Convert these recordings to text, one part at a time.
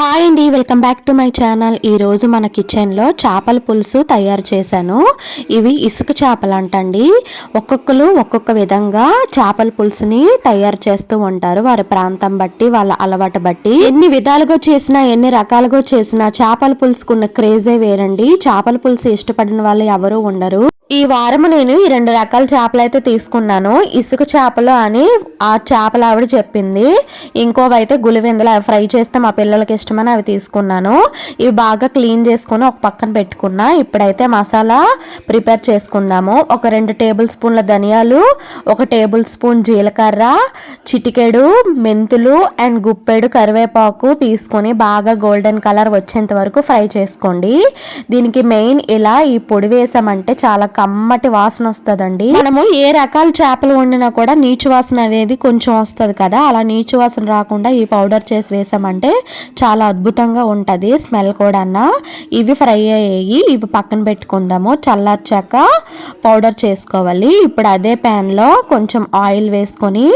Hi అండి welcome back to my channel ఈరోజు మన కిచెన్లో చేపల పులుసు తయారు చేశాను. ఇవి ఇసుక చేపలు అంటండి ఒక్కొక్కరు ఒక్కొక్క విధంగా చేపల పులుసుని తయారు చేస్తూ ఉంటారు. వారి ప్రాంతం బట్టి వాళ్ళ అలవాటు బట్టి. ఎన్ని విధాలుగా చేసినా ఎన్ని రకాలుగా చేసినా చేపల పులుసుకున్న క్రేజే వేరండి. చేపల పులుసు ఇష్టపడిన వాళ్ళు ఎవరూ ఉండరు. ఈ వారం నేను ఈ రెండు రకాల చేపలు అయితే తీసుకున్నాను. ఇసుక చేపలు అని ఆ చేపలు ఆవిడ చెప్పింది. ఇంకోవైతే గులివెందులు అవి ఫ్రై చేస్తే మా పిల్లలకి ఇష్టమని అవి తీసుకున్నాను. ఇవి బాగా క్లీన్ చేసుకుని ఒక పక్కన పెట్టుకున్నా. ఇప్పుడైతే మసాలా ప్రిపేర్ చేసుకుందాము. ఒక రెండు టేబుల్ స్పూన్ల ధనియాలు ఒక టేబుల్ స్పూన్ జీలకర్ర చిటికెడు మెంతులు అండ్ గుప్పెడు కరివేపాకు తీసుకొని బాగా గోల్డెన్ కలర్ వచ్చేంత వరకు ఫ్రై చేసుకోండి. దీనికి మెయిన్ ఇలా ఈ పొడి వేసామంటే చాలా కమ్మటి వాసన వస్తుందండి. మనము ఏ రకాల చేపలు వండినా కూడా నీచు వాసన అనేది కొంచెం వస్తుంది కదా. అలా నీచు వాసన రాకుండా ఈ పౌడర్ చేసి వేసామంటే చాలా అద్భుతంగా ఉంటుంది. స్మెల్ కూడా ఇవి ఫ్రై అయ్యాయి ఇవి పక్కన పెట్టుకుందాము. చల్లార్చాక పౌడర్ చేసుకోవాలి. ఇప్పుడు అదే ప్యాన్లో కొంచెం ఆయిల్ వేసుకొని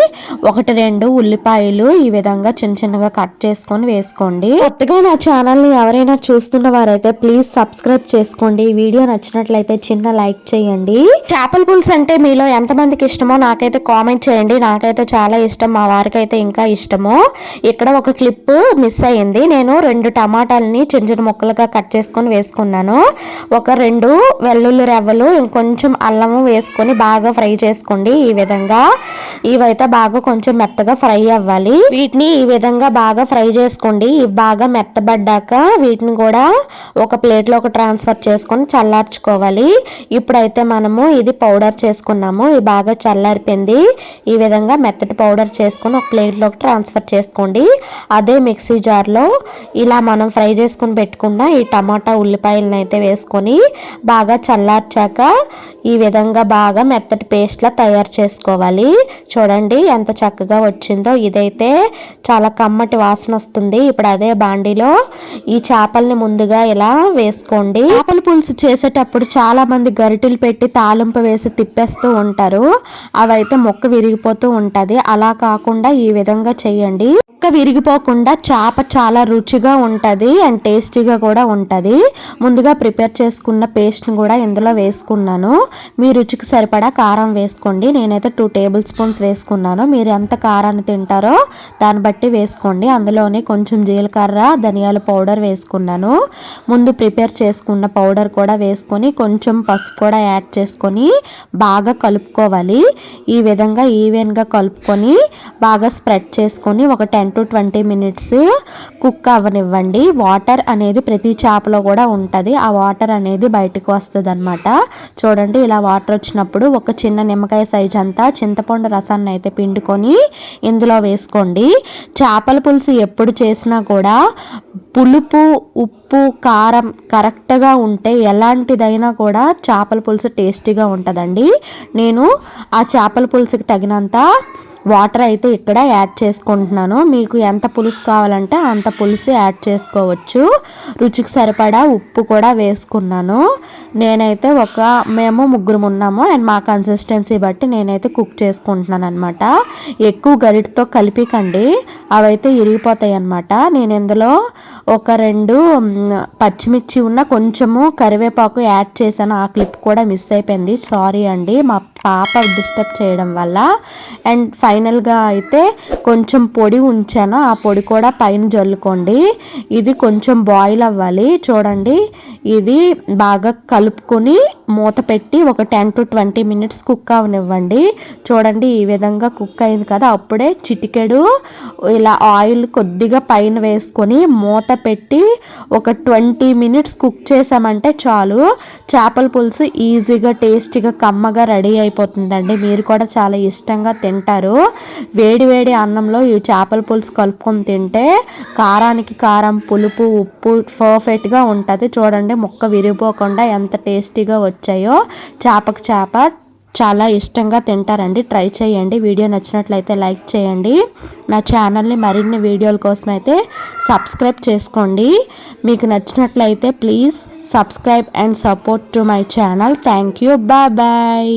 ఒకటి రెండు ఉల్లిపాయలు ఈ విధంగా చిన్న చిన్నగా కట్ చేసుకొని వేసుకోండి. కొత్తగా నా ఛానల్ని ఎవరైనా చూస్తున్న వారైతే ప్లీజ్ సబ్స్క్రైబ్ చేసుకోండి. వీడియో నచ్చినట్లయితే చిన్న లైక్ చేయండి. చేపల పులుసు అంటే మీలో ఎంతమందికి ఇష్టమో నాకైతే కామెంట్ చేయండి. నాకైతే చాలా ఇష్టం. మా వారికి అయితే ఇంకా ఇష్టము. ఇక్కడ ఒక క్లిప్ మిస్ అయ్యింది. నేను రెండు టమాటాలని చిన్న చిన్న ముక్కలుగా కట్ చేసుకొని వేసుకున్నాను. ఒక రెండు వెల్లుల్లి రెవ్వలు ఇంకొంచెం అల్లము వేసుకొని బాగా ఫ్రై చేసుకోండి ఈ విధంగా. ఇవైతే బాగా కొంచెం మెత్తగా ఫ్రై అవ్వాలి. వీటిని ఈ విధంగా బాగా ఫ్రై చేసుకోండి. ఇవి బాగా మెత్తబడ్డాక వీటిని కూడా ఒక ప్లేట్లో ఒక ట్రాన్స్ఫర్ చేసుకొని చల్లార్చుకోవాలి. ఇప్పుడు అయితే మనము ఇది పౌడర్ చేసుకున్నాము. ఇది బాగా చల్లారిపోయింది. ఈ విధంగా మెత్తటి పౌడర్ చేసుకుని ఒక ప్లేట్లోకి ట్రాన్స్ఫర్ చేసుకోండి. అదే మిక్సీ జార్లో ఇలా మనం ఫ్రై చేసుకుని పెట్టుకున్న ఈ టమాటా ఉల్లిపాయలను అయితే వేసుకొని బాగా చల్లార్చాక ఈ విధంగా బాగా మెత్తటి పేస్ట్లా తయారు చేసుకోవాలి. చూడండి ఎంత చక్కగా వచ్చిందో. ఇదైతే చాలా కమ్మటి వాసన వస్తుంది. ఇప్పుడు అదే బాండీలో ఈ చేపల్ని ముందుగా ఇలా వేసుకోండి. చేపల పులుసు చేసేటప్పుడు చాలా మంది గరిటెలు పెట్టి తాలింపు వేసి తిప్పేస్తూ ఉంటారు. అవైతే మొక్క విరిగిపోతూ ఉంటుంది. అలా కాకుండా ఈ విధంగా చేయండి. మొక్క విరిగిపోకుండా చేప చాలా రుచిగా ఉంటుంది అండ్ టేస్టీగా కూడా ఉంటుంది. ముందుగా ప్రిపేర్ చేసుకున్న పేస్ట్ని కూడా ఇందులో వేసుకున్నాను. మీ రుచికి సరిపడా కారం వేసుకోండి. నేనైతే టూ టేబుల్ స్పూన్స్ వేసుకున్నాను. మీరు ఎంత కారాన్ని తింటారో దాన్ని బట్టి వేసుకోండి. అందులోనే కొంచెం జీలకర్ర ధనియాల పౌడర్ వేసుకున్నాను. ముందు ప్రిపేర్ చేసుకున్న పౌడర్ కూడా వేసుకొని కొంచెం పసుపు కూడా యాడ్ చేసుకొని బాగా కలుపుకోవాలి. ఈ విధంగా ఈవెన్గా కలుపుకొని బాగా స్ప్రెడ్ చేసుకొని ఒక ten to twenty minutes cook అవ్వనివ్వండి. వాటర్ అనేది ప్రతి చేపలో కూడా ఉంటుంది. ఆ వాటర్ అనేది బయటకు వస్తుంది అనమాట చూడండి ఇలా వాటర్ వచ్చినప్పుడు ఒక చిన్న నిమ్మకాయ సైజ్ అంతా చింతపండు రసాన్ని అయితే పిండుకొని ఇందులో వేసుకోండి. చేపల పులుసు ఎప్పుడు చేసినా కూడా పులుపు ఉప్పు కారం కరెక్ట్గా ఉంటే ఎలాంటిదైనా కూడా చేపల పులుసు టేస్టీగా ఉంటుందండి. నేను ఆ చేపల పులుసుకి తగినంత వాటర్ అయితే ఇక్కడ యాడ్ చేసుకుంటున్నాను. మీకు ఎంత పులుసు కావాలంటే అంత పులుసు యాడ్ చేసుకోవచ్చు. రుచికి సరిపడా ఉప్పు కూడా వేసుకున్నాను. నేనైతే ఒక మేము ముగ్గురం ఉన్నాము. అండ్ మా కన్సిస్టెన్సీ బట్టి నేనైతే కుక్ చేసుకుంటున్నాను అనమాట ఎక్కువ గరిటతో కలిపికండి. అవైతే ఇరిగిపోతాయి అనమాట నేను ఇందులో ఒక రెండు పచ్చిమిర్చి ఉన్న కొంచెము కరివేపాకు యాడ్ చేశాను. ఆ క్లిప్ కూడా మిస్ అయిపోయింది. సారీ అండి. మా పాప డిస్టర్బ్ చేయడం వల్ల. అండ్ ఫైవ్ ఫైనల్గా అయితే కొంచెం పొడి ఉంచాను. ఆ పొడి కూడా పైన జల్లుకోండి. ఇది కొంచెం బాయిల్ అవ్వాలి. చూడండి. ఇది బాగా కలుపుకొని మూత పెట్టి ఒక ten to twenty minutes cook అవనివ్వండి. చూడండి ఈ విధంగా కుక్ అయింది కదా. అప్పుడే చిటికెడు ఇలా ఆయిల్ కొద్దిగా పైన వేసుకొని మూత పెట్టి ఒక ట్వంటీ మినిట్స్ కుక్ చేసామంటే చాలు. చేపల పులుసు ఈజీగా టేస్టీగా కమ్మగా రెడీ అయిపోతుందండి. మీరు కూడా చాలా ఇష్టంగా తింటారు. వేడి వేడి అన్నంలో ఈ చేపల పులుసు కలుపుకొని తింటే కారానికి కారం పులుపు ఉప్పు పర్ఫెక్ట్గా ఉంటుంది. చూడండి ముక్క విరిగిపోకుండా ఎంత టేస్టీగా వచ్చాయో. చేపకు చేప చాలా ఇష్టంగా తింటారండి. ట్రై చేయండి. వీడియో నచ్చినట్లయితే లైక్ చేయండి. నా ఛానల్ని మరిన్ని వీడియోల కోసం అయితే సబ్స్క్రైబ్ చేసుకోండి. మీకు నచ్చినట్లయితే please subscribe and support to my channel. Thank you. Bye bye.